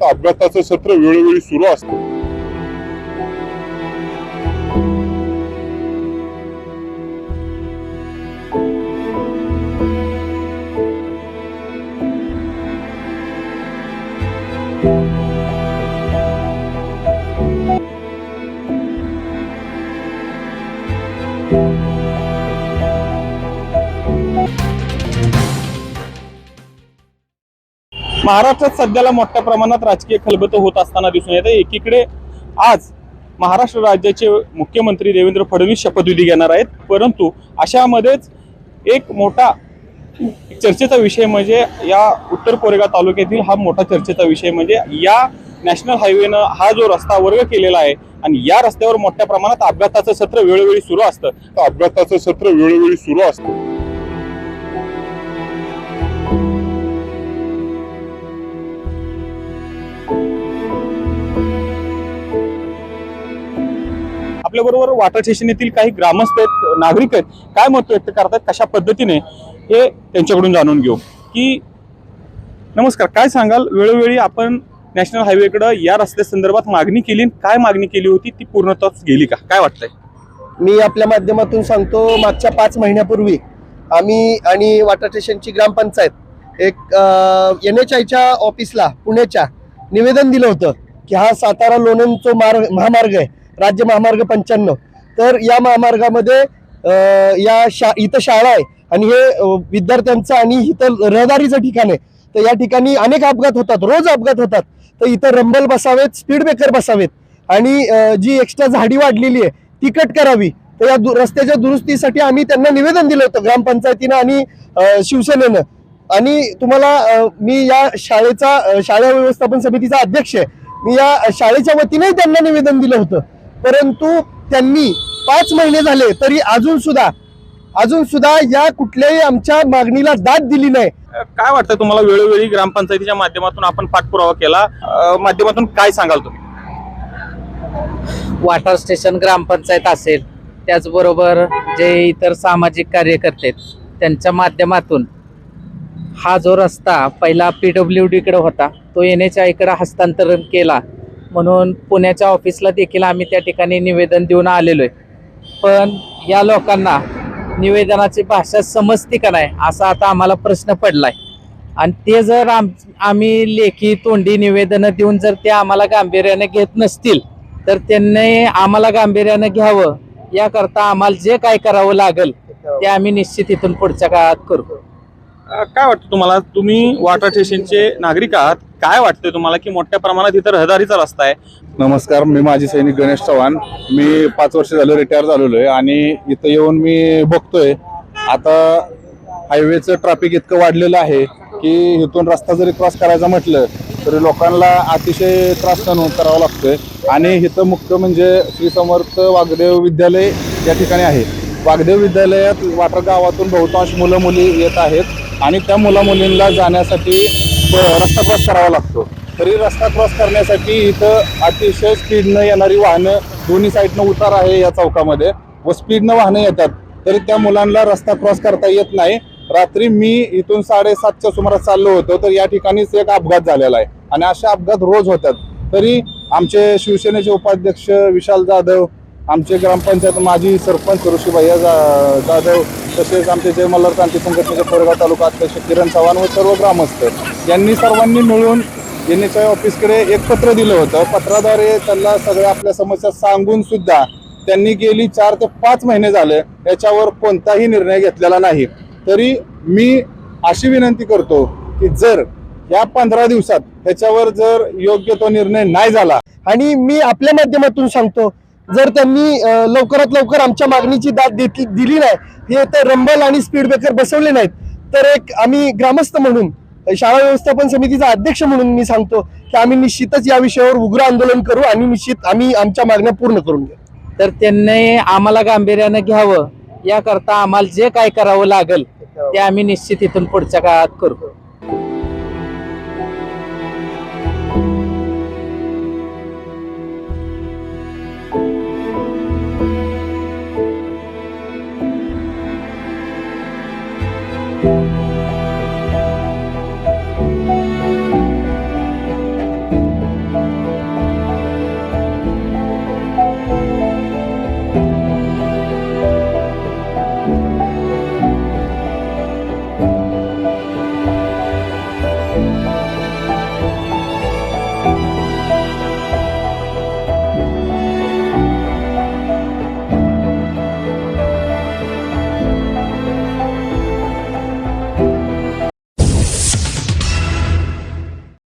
अभ्यासाचं सत्र वेळोवेळी सुरू असतं महाराष्ट्रात सध्याला मोठ्या प्रमाणात राजकीय खलबत होत असताना दिसून येतं. एकीकडे आज महाराष्ट्र राज्याचे मुख्यमंत्री देवेंद्र फडणवीस शपथविधी घेणार आहेत. परंतु अशामध्येच एक मोठा चर्चेचा विषय म्हणजे या उत्तर कोरेगाव तालुक्यातील हा मोठा चर्चेचा विषय म्हणजे या नॅशनल हायवेनं हा जो रस्ता वर्ग केलेला आहे आणि या रस्त्यावर मोठ्या प्रमाणात अपघाताचं सत्र वेळोवेळी सुरू असतं. अभ्यासाचं सत्र वेळोवेळी सुरू असतं. आपल्या बरोबर वाटर स्टेशन येथील काही ग्रामस्थ आहेत नागरिक आहेत काय मत व्यक्त करतात कशा पद्धतीने हे त्यांच्याकडून जाणून घेऊ? की नमस्कार काय सांगाल? वेळोवेळी आपण नॅशनल हायवेकडं या रस्त्या संदर्भात मागणी केली आणि काय मागणी केली होती? ती पूर्णतः गेली का? काय वाटतंय? मी आपल्या माध्यमातून सांगतो मागच्या पाच महिन्यापूर्वी आम्ही आणि वाटर स्टेशनची ग्रामपंचायत एक एन एच आयच्या ऑफिसला पुण्याच्या निवेदन दिलं होतं की हा सातारा लोणंदचा मार्ग महामार्ग आहे. राज्य महामार्ग पंच्याण्णव. तर या महामार्गामध्ये या शा इथं शाळा आहे आणि हे विद्यार्थ्यांचं आणि इथं रहदारीचं ठिकाण आहे. तर या ठिकाणी अनेक अपघात होतात रोज अपघात होतात. तर इथं रंबल बसावेत स्पीड ब्रेकर बसावेत आणि जी एक्स्ट्रा झाडी वाढलेली आहे ती कट करावी. तर या दु- रस्त्याच्या दुरुस्तीसाठी आम्ही त्यांना निवेदन दिलं होतं ग्रामपंचायतीनं आणि शिवसेनेनं. आणि तुम्हाला मी या शाळेचा शाळा व्यवस्थापन समितीचा अध्यक्ष आहे. मी या शाळेच्या वतीने त्यांना निवेदन दिलं होतं. परंतु त्यांनी पाच महिने झाले तरी अजून सुद्धा अजून सुद्धा या कुठल्याही आमच्या मागणीला दाद दिली नाही. काय वाटतं तुम्हाला वेळोवेळी ग्रामपंचायतीच्या माध्यमातून आपण पाठपुरावा केला? माध्यमातून काय सांगाल तुम्ही? वॉटर स्टेशन ग्रामपंचायत असेल त्याचबरोबर जे इतर सामाजिक कार्यकर्ते आहेत त्यांच्या माध्यमातून हा जो रस्ता पहिला पी डब्ल्यू डीकडे होता तो एन एच आयकडे हस्तांतरण केला. म्हणून पुण्याच्या ऑफिसला देखील आम्ही त्या ठिकाणी निवेदन देऊन आलेलो आहे. पण या लोकांना निवेदनाची भाषा समजते का नाही असा आता आम्हाला प्रश्न पडलाय. आणि ते जर आम आम्ही लेखी तोंडी निवेदनं देऊन जर ते आम्हाला गांभीर्याने घेत नसतील तर त्यांनी आम्हाला गांभीर्यानं घ्यावं. याकरता आम्हाला जे काय करावं लागेल ते आम्ही निश्चित इथून पुढच्या काळात करू. काय वाटतं तुम्हाला? तुम्ही वाटा स्टेशनचे नागरिक आहात. काय वाटतंय तुम्हाला की मोठ्या प्रमाणात इथं रहदारीचा रस्ता आहे? नमस्कार मी माझी सैनिक गणेश चव्हाण. मी पाच वर्ष झालं रिटायर झालेलो आहे आणि इथं येऊन मी बघतोय. आता हायवेचं ट्रॅफिक इतकं वाढलेलं आहे की इथून रस्ता जरी क्रॉस करायचा म्हटलं तरी लोकांना अतिशय त्रास सहन करावा लागतोय. आणि इथं मुख्य म्हणजे श्री समर्थ वागदेव विद्यालय या ठिकाणी आहे. वागदेव विद्यालयात वाटर गावातून बहुतांश मुलं मुली येत आहेत. आणि त्या मुलामुलींना जाण्यासाठी रस्ता क्रॉस करावा लागतो. तरी रस्ता क्रॉस करण्यासाठी इथं अतिशय स्पीडनं येणारी वाहनं दोन्ही साईडनं उतार आहे या चौकामध्ये व स्पीडनं वाहनं येतात. तरी त्या मुलांना रस्ता क्रॉस करता येत नाही. रात्री मी इथून साडेसातच्या सुमारास चाललो होतो तर या ठिकाणीच एक अपघात झालेला आहे. आणि असे अपघात रोज होतात. तरी आमचे शिवसेनेचे उपाध्यक्ष विशाल जाधव आमचे ग्रामपंचायत माजी सरपंच ऋषीभैया जा- जाधव तसेच आमचे जय मल्हार क्रांती संघटनेचे कोरेगाव तालुका अध्यक्ष किरण चव्हाण व सर्व ग्रामस्थ यांनी सर्वांनी मिळून एन एच आय ऑफिसकडे एक पत्र दिलं होतं. पत्राद्वारे त्यांना सगळ्या आपल्या समस्या सांगून सुद्धा त्यांनी गेली चार ते पाच महिने झाले. याच्यावर कोणताही निर्णय घेतलेला नाही. तरी मी अशी विनंती करतो की जर या पंधरा दिवसात त्याच्यावर जर योग्य तो निर्णय नाही झाला. आणि मी आपल्या माध्यमातून सांगतो जर त्यांनी लवकरात लवकर आमच्या मागणीची दाद देतली दिली नाही हे तर रंबल आणि स्पीड ब्रेकर बसवले नाहीत. तर एक आम्ही ग्रामस्थ म्हणून शाळा व्यवस्थापन समितीचा अध्यक्ष म्हणून मी सांगतो की आम्ही निश्चितच या विषयावर उग्र आंदोलन करू आणि निश्चित आम्ही आमच्या मागण्या पूर्ण करून घेऊ. तर त्यांनी आम्हाला गांभीर्यानं घ्यावं. याकरता आम्हाला जे काय करावं लागेल ते आम्ही निश्चित इथून पुढच्या काळात करू.